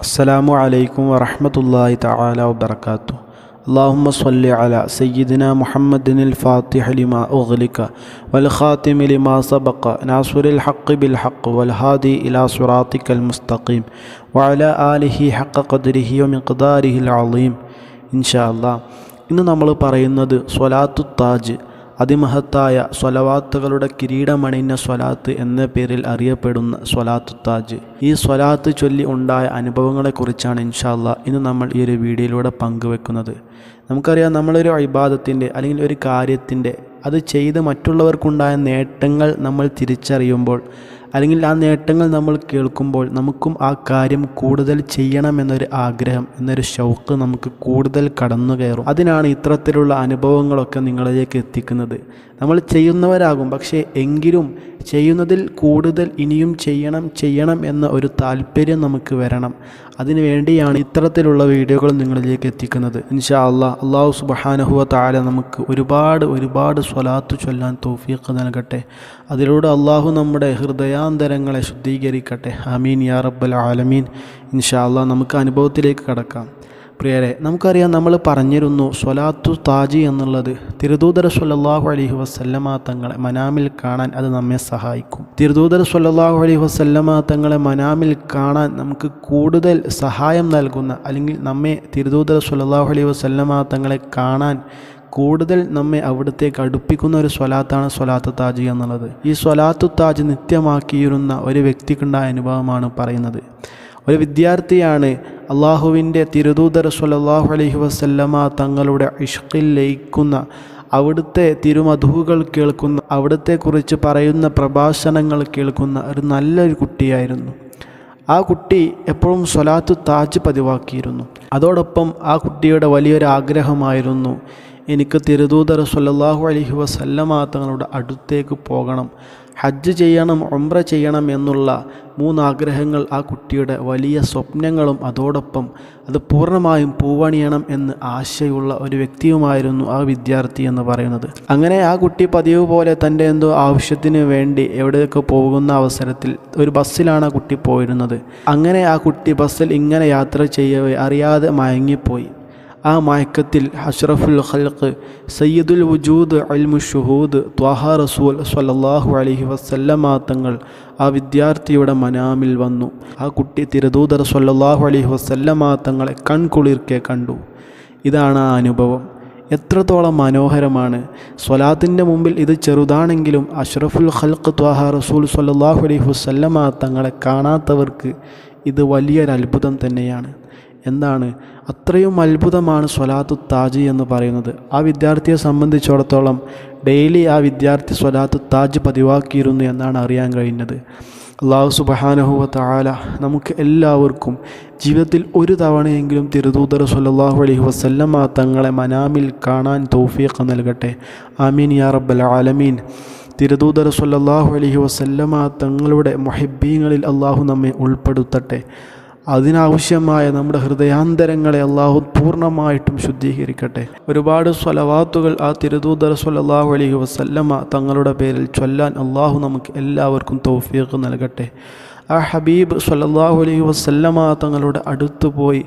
السلام عليكم ورحمة الله تعالى وبركاته اللهم صل على سيدنا محمد الفاتح لما أغلق والخاتم لما سبق ناصر الحق بالحق والهادي إلى صراطك المستقيم وعلى آله حق قدره ومقداره العظيم إن شاء الله ഇന്ന് നമ്മൾ പറയുന്നത് സ്വലാത്തു താജ് അതിമഹത്തായ സ്വലവാത്തുകളുടെ കിരീടമണിഞ്ഞ സ്വലാത്ത് എന്ന പേരിൽ അറിയപ്പെടുന്ന സ്വലാത്തു താജ്. ഈ സ്വലാത്ത് ചൊല്ലി ഉണ്ടായ അനുഭവങ്ങളെക്കുറിച്ചാണ് ഇൻഷാല്ല ഇന്ന് നമ്മൾ ഈ ഒരു വീഡിയോയിലൂടെ പങ്കുവെക്കുന്നത്. നമുക്കറിയാം നമ്മളൊരു അഭിബാധത്തിന്റെ അല്ലെങ്കിൽ ഒരു കാര്യത്തിന്റെ അത് ചെയ്ത് മറ്റുള്ളവർക്കുണ്ടായ നേട്ടങ്ങൾ നമ്മൾ തിരിച്ചറിയുമ്പോൾ അല്ലെങ്കിൽ ആ നേട്ടങ്ങൾ നമ്മൾ കേൾക്കുമ്പോൾ നമുക്കും ആ കാര്യം കൂടുതൽ ചെയ്യണമെന്നൊരു ആഗ്രഹം എന്നൊരു ഷൗക്ക് നമുക്ക് കൂടുതൽ കടന്നു കയറും. അതിനാണ് ഇത്തരത്തിലുള്ള അനുഭവങ്ങളൊക്കെ നിങ്ങളിലേക്ക് എത്തിക്കുന്നത്. നമ്മൾ ചെയ്യുന്നവരാകും പക്ഷേ എങ്കിലും ചെയ്യുന്നതിൽ കൂടുതൽ ഇനിയും ചെയ്യണം ചെയ്യണം എന്ന ഒരു താല്പര്യം നമുക്ക് വരണം. അതിനു വേണ്ടിയാണ് ഇത്തരത്തിലുള്ള വീഡിയോകൾ നിങ്ങളിലേക്ക് എത്തിക്കുന്നത്. ഇൻഷാ അള്ളാഹ് അള്ളാഹു സുബഹാനഹുവ താല നമുക്ക് ഒരുപാട് ഒരുപാട് സ്വലാത്തു ചൊല്ലാൻ തൗഫീഖ് നൽകട്ടെ. അതിലൂടെ അള്ളാഹു നമ്മുടെ ഹൃദയാന്തരങ്ങളെ ശുദ്ധീകരിക്കട്ടെ. അമീൻ യാ റബ്ബൽ ആലമീൻ. ഇൻഷാല്ല നമുക്ക് അനുഭവത്തിലേക്ക് കടക്കാം. പ്രിയരെ നമുക്കറിയാം നമ്മൾ പറഞ്ഞിരുന്നു സ്വലാത്തു താജി എന്നുള്ളത് തിരുദൂതര സ്വല്ലല്ലാഹു അലഹി വസല്ലമ തങ്ങളെ മനാമിൽ കാണാൻ അത് നമ്മെ സഹായിക്കും. തിരുദൂതര സ്വല്ലല്ലാഹു അലഹി വസല്ലമ തങ്ങളെ മനാമിൽ കാണാൻ നമുക്ക് കൂടുതൽ സഹായം നൽകുന്ന അല്ലെങ്കിൽ നമ്മെ തിരുദൂതര സ്വല്ലല്ലാഹു അലൈഹി വസല്ലമ തങ്ങളെ കാണാൻ കൂടുതൽ നമ്മെ അവിടത്തേക്ക് അടുപ്പിക്കുന്ന ഒരു സ്വലാത്താണ് സ്വലാത്ത് താജ് എന്നുള്ളത്. ഈ സ്വലാത്തു താജ് നിത്യമാക്കിയിരുന്ന ഒരു വ്യക്തിക്കുണ്ടായ അനുഭവമാണ് പറയുന്നത്. ഒരു വിദ്യാർത്ഥിയാണ് അള്ളാഹുവിന്റെ തിരുദൂതർ സ്വല്ലല്ലാഹു അലഹി വസല്ലമ തങ്ങളുടെ ഇഷ്കിൽ ലയിക്കുന്ന അവിടുത്തെ തിരുമധുകൾ കേൾക്കുന്ന അവിടുത്തെക്കുറിച്ച് പറയുന്ന പ്രഭാഷണങ്ങൾ കേൾക്കുന്ന ഒരു നല്ലൊരു കുട്ടിയായിരുന്നു. ആ കുട്ടി എപ്പോഴും സ്വലാത്തു താജ് പതിവാക്കിയിരുന്നു. അതോടൊപ്പം ആ കുട്ടിയുടെ വലിയൊരു ആഗ്രഹമായിരുന്നു എനിക്ക് തിരുദൂതർ സ്വല്ലല്ലാഹു അലഹി വസല്ലമ തങ്ങളുടെ അടുത്തേക്ക് പോകണം. ഹജ്ജ് ചെയ്യണം ഒമ്ര ചെയ്യണം എന്നുള്ള മൂന്നാഗ്രഹങ്ങൾ ആ കുട്ടിയുടെ വലിയ സ്വപ്നങ്ങളും അതോടൊപ്പം അത് പൂർണമായും പൂവണിയണം എന്ന് ആശയുള്ള ഒരു വ്യക്തിയുമായിരുന്നു ആ വിദ്യാർത്ഥി എന്ന് പറയുന്നത്. അങ്ങനെ ആ കുട്ടി പതിവ് പോലെ തന്റെ എന്തോ ആവശ്യത്തിന് വേണ്ടി എവിടെയൊക്കെ പോകുന്ന അവസരത്തിൽ ഒരു ബസ്സിലാണ് ആ കുട്ടി പോയിരുന്നത്. അങ്ങനെ ആ കുട്ടി ബസ്സിൽ ഇങ്ങനെ യാത്ര ചെയ്യവേ അറിയാതെ മയങ്ങിപ്പോയി. ആ മയക്കത്തിൽ അഷ്റഫുൽ ഹൽക്ക് സയ്യിദുൽ വജൂദ് അൽമു ഷുഹൂദ് ത്വാഹ റസൂൽ സ്വല്ലല്ലാഹു അലഹി വസല്ലമ തങ്ങൾ ആ വിദ്യാർത്ഥിയുടെ മനാമിൽ വന്നു. ആ കുട്ടി തിരുദൂതർ സ്വല്ലല്ലാഹു അലഹി വസല്ലമ തങ്ങളെ കൺകുളിർക്കെ കണ്ടു. ഇതാണ് ആ അനുഭവം. എത്രത്തോളം മനോഹരമാണ്. സ്വലാത്തിന്റെ മുമ്പിൽ ഇത് ചെറുതാണെങ്കിലും അഷ്റഫുൽ ഹൽക്ക് ത്വാഹ റസൂൽ സ്വല്ലല്ലാഹു അലൈഹി വസല്ലമ തങ്ങളെ കാണാത്തവർക്ക് ഇത് വലിയൊരു അത്ഭുതം തന്നെയാണ്. എന്താണ്? അത്രയും അത്ഭുതമാണ് സ്വലാത്തു താജ് എന്ന് പറയുന്നത്. ആ വിദ്യാർത്ഥിയെ സംബന്ധിച്ചിടത്തോളം ഡെയിലി ആ വിദ്യാർത്ഥി സ്വലാത്തു താജ് പതിവാക്കിയിരുന്നു എന്നാണ് അറിയാൻ കഴിഞ്ഞത് അള്ളാഹു സുബഹാനഹുവ താല നമുക്ക് എല്ലാവർക്കും ജീവിതത്തിൽ ഒരു തവണയെങ്കിലും തിരുദൂതർ സല്ലാഹു അലൈഹി വസല്ലമ തങ്ങളെ മനാമിൽ കാണാൻ തൗഫീഖ് നൽകട്ടെ. ആമീൻ യാ റബ്ബൽ ആലമീൻ. തിരുദൂതർ സല്ലാഹു അലൈഹി വസല്ലമ തങ്ങളുടെ മൊഹിബീങ്ങളിൽ അള്ളാഹു നമ്മെ ഉൾപ്പെടുത്തട്ടെ. അതിനാവശ്യമായ നമ്മുടെ ഹൃദയാന്തരങ്ങളെ അള്ളാഹു പൂർണമായിട്ടും ശുദ്ധീകരിക്കട്ടെ. ഒരുപാട് സ്വലവാത്തുകൾ ആ തിരുദൂതർ സ്വല്ലല്ലാഹു അലൈഹി വസല്ലമ തങ്ങളുടെ പേരിൽ ചൊല്ലാൻ അള്ളാഹു നമുക്ക് എല്ലാവർക്കും തൗഫീഖ് നൽകട്ടെ. ആ ഹബീബ് സ്വല്ലല്ലാഹു അലൈഹി വസല്ലമ തങ്ങളുടെ അടുത്ത് പോയി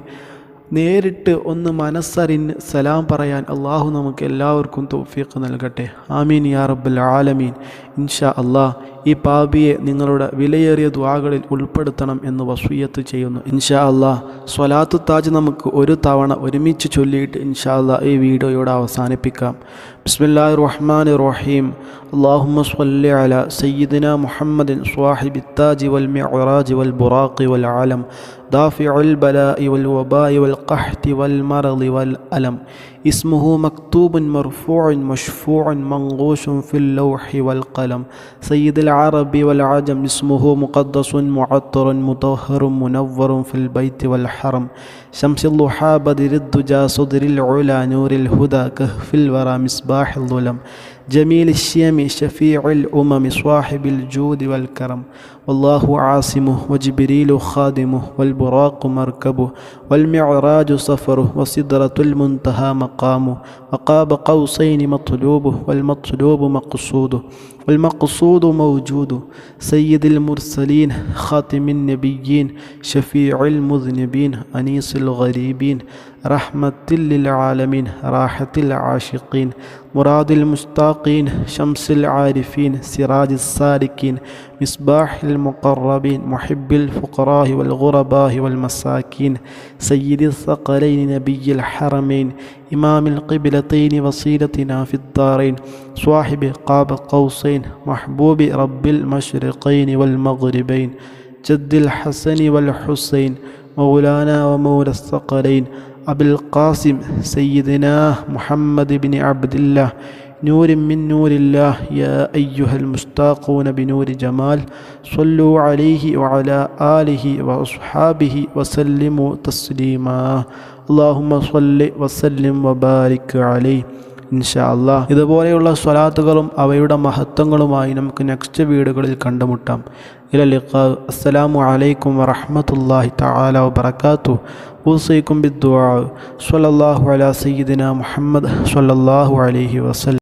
നേരിട്ട് ഒന്ന് മനസ്സറിഞ്ഞ് സലാം പറയാൻ അള്ളാഹു നമുക്ക് എല്ലാവർക്കും തൗഫീഖ് നൽകട്ടെ. ആമീൻ യാ റബ്ബൽ ആലമീൻ. ഇൻഷാ അള്ളാഹ് ഈ പാപിയെ നിങ്ങളുടെ വിലയേറിയ ദ്വാകളിൽ ഉൾപ്പെടുത്തണം എന്ന് വസൂയത്ത് ചെയ്യുന്നു. ഇൻഷാ അള്ളാഹ് സ്വലാത്തു താജ് നമുക്ക് ഒരു തവണ ഒരുമിച്ച് ചൊല്ലിയിട്ട് ഇൻഷാ അള്ളാഹ് ഈ വീഡിയോയോട് അവസാനിപ്പിക്കാം. ബിസ്മില്ലാ റഹ്മാൻ റഹീം അള്ളാഹുമ്മ സ്വല്ലി അല സയ്യിദിന മുഹമ്മദിൻ സ്വാഹിബി താജി വൽ മിഅറാജ് വൽ ബുറാഖി വൽ ആലം ദാഫിഉൽ ബലാഇ വൽ വബായി വൽ ഖഹ്തി വൽ മറലി വൽ അലം. اسمه مكتوب مرفوع مشفوع منغوش في اللوح والقلم. سيد العرب والعجم اسمه مقدس معطر مطهر منور في البيت والحرم. شمس الضحى بدر الدجى صدر العلا نور الهدى كهف الورى مصباح الظلم. جميل الشيم شفيع الأمم صاحب الجود والكرم والله عاصمه وجبريل خادمه والبراق مركبه والمعراج سفره وسدرة المنتهى مقامه وقاب قوسين مطلوبه والمطلوب مقصوده. والمقصود موجود. سيد المرسلين خاتم النبيين شفيع المذنبين أنيس الغريبين رحمة للعالمين راحة العاشقين مراد المشتاقين شمس العارفين سراج السالكين مصباح المقربين محب الفقراء والغرباء والمساكين سيد الثقلين نبي الحرمين إمام القبلتين وصيلتنا في الدارين صاحب قاب قوسين محبوب رب المشرقين والمغربين جد الحسن والحسين مولانا ومولى الثقلين أبي القاسم سيدنا محمد بن عبد الله نور من نور الله يا أيها المشتاقون بنور جمال صلوا عليه وعلى آله وأصحابه وسلموا تسليما. അള്ളാഹുമ സല്ലി വസല്ലിം വബാരിക് അലി. ഇൻഷാ ഇതുപോലെയുള്ള സ്വലാത്തുകളും അവയുടെ മഹത്വങ്ങളുമായി നമുക്ക് നെക്സ്റ്റ് വീടുകളിൽ കണ്ടുമുട്ടാം. ഇലലിഖ് അസ്സലാമു അലൈക്കും വറഹമത്തല്ലാഹി തആല വബറകാതു ഊസൈക്കും ബിദ്വാ സ്വല്ലല്ലാഹു അലാ സീദിന മുഹമ്മദ് സ്വല്ലല്ലാഹു അലൈഹി വസല്ലം.